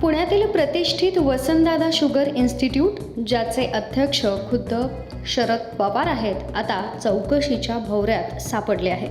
पुण्यातील प्रतिष्ठित Vasantdada sugar institute ज्याचे अध्यक्ष खुद्द शरद पवार आहेत आता चौकशीच्या भोवऱ्यात सापडले आहे.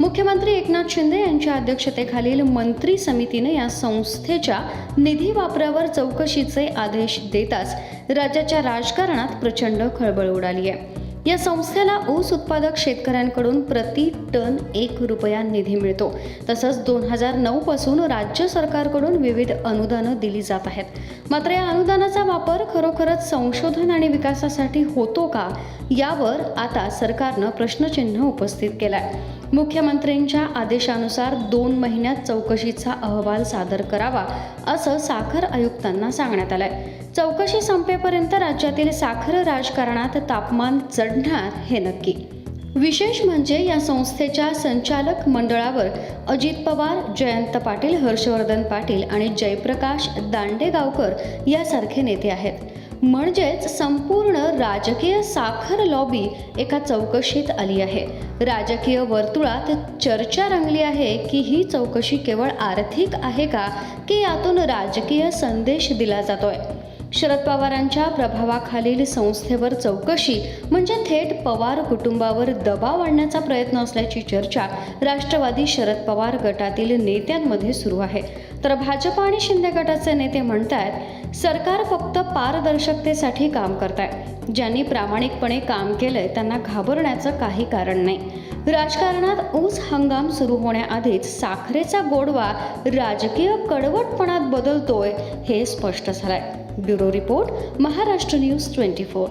मुख्यमंत्री एकनाथ शिंदे यांच्या अध्यक्षतेखालील मंत्री समितीने या संस्थेच्या निधी वापरावर चौकशीचे आदेश देताच राज्याच्या राजकारणात प्रचंड खळबळ उडाली आहे. या संस्थेला ऊस उत्पादक शेतकऱ्यांकडून प्रति टन एक रुपया निधी मिळतो. तसंच दोन हजार नऊ पासून राज्य सरकारकडून विविध अनुदानं दिली जात आहेत. मात्र या अनुदानाचा वापर खरोखरच संशोधन आणि विकासासाठी होतो का? यावर आता सरकारनं प्रश्नचिन्ह उपस्थित केलाय. मुख्यमंत्र्यांच्या आदेशानुसार दोन महिन्यात चौकशीचा अहवाल सादर करावा असं साखर आयुक्तांना सांगण्यात आलंय. चौकशी संपेपर्यंत राज्यातील साखर राजकारणात तापमान चढणार हे नक्की. विशेष म्हणजे या संस्थेच्या संचालक मंडळावर अजित पवार जयंत पाटील हर्षवर्धन पाटील आणि जयप्रकाश दांडेगावकर यासारखे नेते आहेत. म्हणजेच संपूर्ण राजकीय साखर लॉबी एका चौकशीत आली आहे. राजकीय वर्तुळात चर्चा रंगली आहे की ही चौकशी केवळ आर्थिक आहे का की यातून राजकीय संदेश दिला जातोय? शरद पवारांच्या प्रभावाखालील संस्थेवर चौकशी म्हणजे थेट पवार कुटुंबावर दबाव आणण्याचा प्रयत्न असल्याची चर्चा राष्ट्रवादी शरद पवार गटातील नेत्यांमध्ये सुरू आहे. तर भाजप आणि शिंदे गटाचे नेते म्हणत आहेत सरकार फक्त पारदर्शकतेसाठी काम करत आहे ज्यांनी प्रामाणिकपणे काम केलंय त्यांना घाबरण्याचं काही कारण नाही. राजकारणात ऊस हंगाम सुरू होण्याआधीच साखरेचा गोडवा राजकीय कडवटपणात बदलतोय हे स्पष्ट झालंय. Bureau report Maharashtra news twenty four.